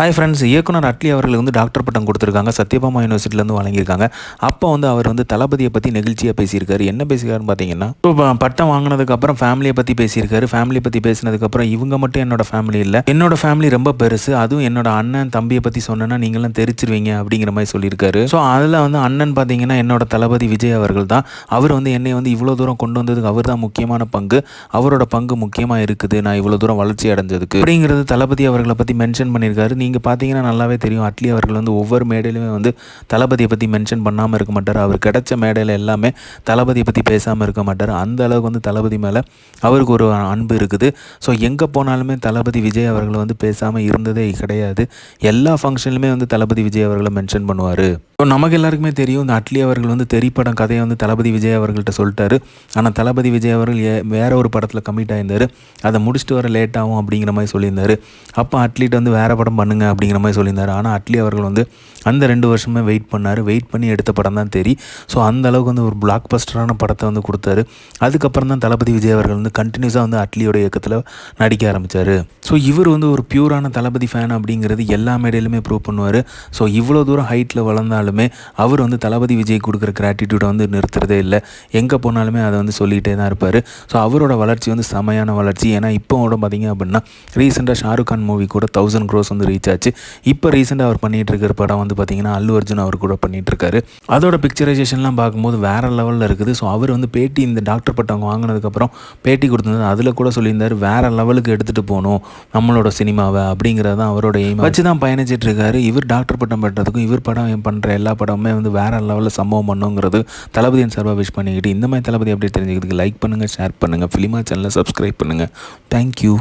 Hi friends இயக்குனர் அட்லி அவர்கள் வந்து டாக்டர் பட்டம் கொடுத்துருக்காங்க. சத்யபாமா யூனிவர்சிட்டிலேருந்து வழங்கியிருக்காங்க. அப்போ வந்து அவர் வந்து தளபதியை பற்றி நெகிழ்ச்சியாக பேசியிருக்காரு. என்ன பேசியிருக்காருன்னு பார்த்தீங்கன்னா இப்போ பட்டம் வாங்கினதுக்கப்புறம் ஃபேமிலியை பற்றி பேசியிருக்காரு. ஃபேமிலியை பற்றி பேசினதுக்கப்புறம் இவங்க மட்டும் என்னோட ஃபேமிலி இல்லை. என்னோட ஃபேமிலி ரொம்ப பெருசு. அதுவும் என்னோட அண்ணன் தம்பியை பற்றி சொன்னேன்னா நீங்களும் தெரிச்சிருவீங்க அப்படிங்கிற மாதிரி சொல்லியிருக்காரு. ஸோ அதில் வந்து அண்ணன் பார்த்தீங்கன்னா என்னோட தளபதி விஜய் அவர்கள் தான். அவர் வந்து என்னை வந்து இவ்வளோ தூரம் கொண்டு வந்ததுக்கு அவர் தான் முக்கியமான பங்கு. அவரோட பங்கு முக்கியமாக இருக்குது. நான் இவ்வளோ தூரம் வளர்ச்சி அடைஞ்சதுக்கு. அப்படிங்கிறது தளபதி அவர்களை பற்றி மென்ஷன் பண்ணியிருக்காரு. நீங்கள் பார்த்தீங்கன்னா நல்லாவே தெரியும். அட்லி அவர்கள் வந்து ஒவ்வொரு மேடையிலுமே வந்து தளபதியை பற்றி மென்ஷன் பண்ணாமல் இருக்க மாட்டார். அவர் கிடைச்ச மேடையில் எல்லாமே தளபதியை பற்றி பேசாமல் இருக்க மாட்டார். அந்த அளவுக்கு வந்து தளபதி மேலே அவருக்கு ஒரு அன்பு இருக்குது. ஸோ எங்கே போனாலுமே தளபதி விஜய் அவர்கள் வந்து பேசாமல் இருந்ததே கிடையாது. எல்லா ஃபங்க்ஷன்லையுமே வந்து தளபதி விஜய் அவர்களை மென்ஷன் பண்ணுவார். ஸோ நமக்கு எல்லாருக்குமே தெரியும் இந்த அட்லி அவர்கள் வந்து தெரிப்படம் கதையை வந்து தளபதி விஜய் அவர்கள்ட்ட சொல்லிட்டாரு. ஆனால் தளபதி விஜய் அவர்கள் ஏ வேற ஒரு படத்தில் கமிட் ஆயிருந்தார். அதை முடிச்சுட்டு வர லேட் ஆகும் அப்படிங்கிற மாதிரி சொல்லியிருந்தார். அப்போ அட்லிட்ட வந்து வேறு படம் பண்ணுங்க அப்படிங்கிற மாதிரி சொல்லியிருந்தார். ஆனால் அட்லி அவர்கள் வந்து அந்த ரெண்டு வருஷமே வெயிட் பண்ணார். வெயிட் பண்ணி எடுத்த படம் தான் தெரி. ஸோ அந்த அளவுக்கு வந்து ஒரு பிளாக் பஸ்டரான படத்தை வந்து கொடுத்தாரு. அதுக்கப்புறம் தான் தளபதி விஜய் அவர்கள் வந்து கண்டினியூஸாக வந்து அட்லியோட இயக்கத்தில் நடிக்க ஆரம்பித்தார் ஸோ இவர் வந்து ஒரு பியூரான தளபதி ஃபேன் அப்படிங்கிறது எல்லா மேடையிலுமே ப்ரூவ் பண்ணுவார். ஸோ இவ்வளோ தூரம் ஹைட்டில் வளர்ந்தாலும் அவர் வந்து தளபதி விஜய் கொடுக்குற கிராட்டிடியூடை வந்து நிறுத்துறதே இல்லை. எங்கே போனாலுமே அதை வந்து சொல்லிகிட்டே தான் இருப்பார். ஸோ அவரோட வளர்ச்சி வந்து செமையான வளர்ச்சி. ஏன்னா இப்போ கூட பார்த்தீங்க அப்படின்னா ரீசெண்டாக ஷாருக் கான் மூவி கூட தௌசண்ட் க்ரோஸ் வந்து ரீச் ஆச்சு. இப்போ ரீசெண்டாக அவர் பண்ணிகிட்டு இருக்கிற படம் வந்து பார்த்தீங்கன்னா அல்லு அர்ஜுன் அவர் கூட பண்ணிகிட்டு இருக்காரு. அதோட பிக்சரைசேஷன்லாம் பார்க்கும்போது வேறு லெவலில் இருக்குது. ஸோ அவர் வந்து பேட்டி இந்த டாக்டர் பட்டம் வாங்கினதுக்கப்புறம் பேட்டி கொடுத்தது அதில் கூட சொல்லியிருந்தார் வேறு லெவலுக்கு எடுத்துகிட்டு போகணும் நம்மளோட சினிமாவை அப்படிங்கிறது தான் அவரோட எய்ம் வச்சு தான் பயணிச்சிட்ருக்காரு இவர் டாக்டர் பட்டம் பெற்றதுக்கும் இவர் படம் பண்ணுற எல்லா படமுமே வந்து வேறு லெவலில் சம்பவம் பண்ணுங்கிறது தளபதியின் சார்பாக விஷ் பண்ணிக்கிட்டு இந்த மாதிரி தளபதி அப்படி தெரிஞ்சுக்கிறதுக்கு லைக் பண்ணுங்கள் ஷேர் பண்ணுங்கள் ஃபிலிமா சேனலை சப்ஸ்கிரைப் பண்ணுங்கள் தேங்க்யூ